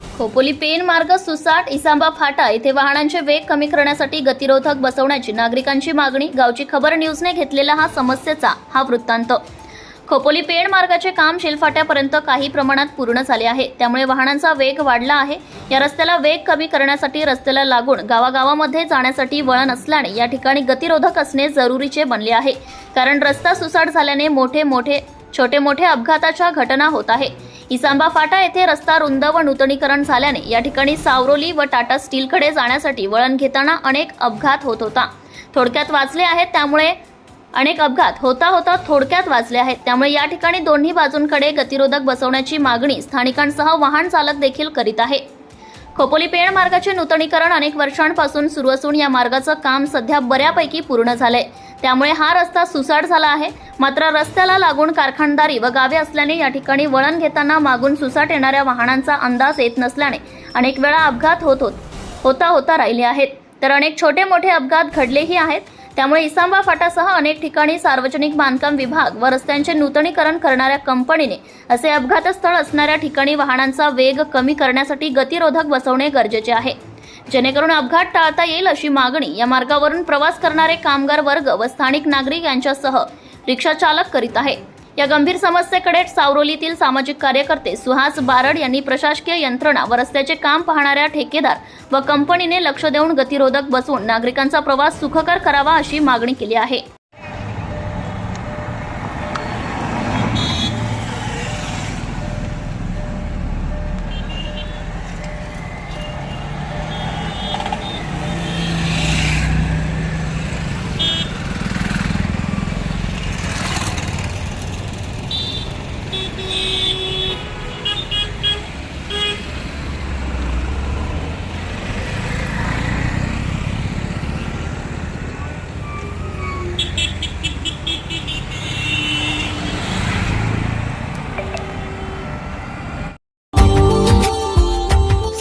Khopoli pen मार्ग सुसाट इसांबा फाटा येथे वाहनांचे वेग कमी करण्यासाठी गतिरोधक बसवण्याची नागरिकांची मागणी गावची खबर न्यूजने घेतलेला हा समस्येचा हा वृत्तांत. खोपोली पेण मार्गाचे काम शेलफाट्यापर्यंत काही प्रमाणात पूर्ण झाले आहे. त्यामुळे वाहनांचा वेग वाढला आहे. या रस्त्याला वेग कमी करण्यासाठी रस्त्याला लागून गावागावामध्ये जाण्यासाठी वळण असल्याने या ठिकाणी गतिरोधक असणे जरुरीचे बनले आहे. कारण रस्ता सुसाट झाल्याने मोठे मोठे छोटे मोठे अपघाताच्या घटना होत आहे. इसांबा फाटा येथे रस्ता रुंद व नूतनीकरण झाल्याने या ठिकाणी सावरोली व टाटा स्टीलकडे जाण्यासाठी वळण घेताना अनेक अपघात होत होता. थोडक्यात वाचले आहेत त्यामुळे अनेक अपघात होता होता थोडक्यात वाचले आहेत. त्यामुळे या ठिकाणी दोन्ही बाजूंकडे गतिरोधक बसवण्याची मागणी स्थानिकांसह वाहन चालक देखील करीत आहे. खोपोली पेण मार्गाचे नूतनीकरण अनेक वर्षांपासून सुरू असून या मार्गाचं काम सध्या बऱ्यापैकी पूर्ण झालंय. त्यामुळे हा रस्ता सुसाट झाला आहे. मात्र रस्त्याला लागून कारखानदारी व गावे असल्याने या ठिकाणी वळण घेताना मागून सुसाट येणाऱ्या वाहनांचा अंदाज येत नसल्याने अनेक वेळा अपघात होत होत होता होता राहिले आहेत. तर अनेक छोटे मोठे अपघात घडलेही आहेत. त्यामुळे इसांबा फाटासह अनेक ठिकाणी सार्वजनिक बांधकाम विभाग व रस्त्यांचे नूतनीकरण करणाऱ्या कंपनीने असे अपघातस्थळ असणाऱ्या ठिकाणी वाहनांचा वेग कमी करण्यासाठी गतिरोधक बसवणे गरजेचे आहे. जेणेकरून अपघात टाळता येईल अशी मागणी या मार्गावरून प्रवास करणारे कामगार वर्ग व स्थानिक नागरिक यांच्यासह रिक्षा चालक करीत आहे. या गंभीर समस्येकडे सावरोलीतील सामाजिक कार्यकर्ते सुहास बारड यांनी प्रशासकीय यंत्रणा व रस्त्याचे काम पाहणाऱ्या ठेकेदार व कंपनीने लक्ष देऊन गतिरोधक बसवून नागरिकांचा प्रवास सुखकर करावा अशी मागणी केली आहे.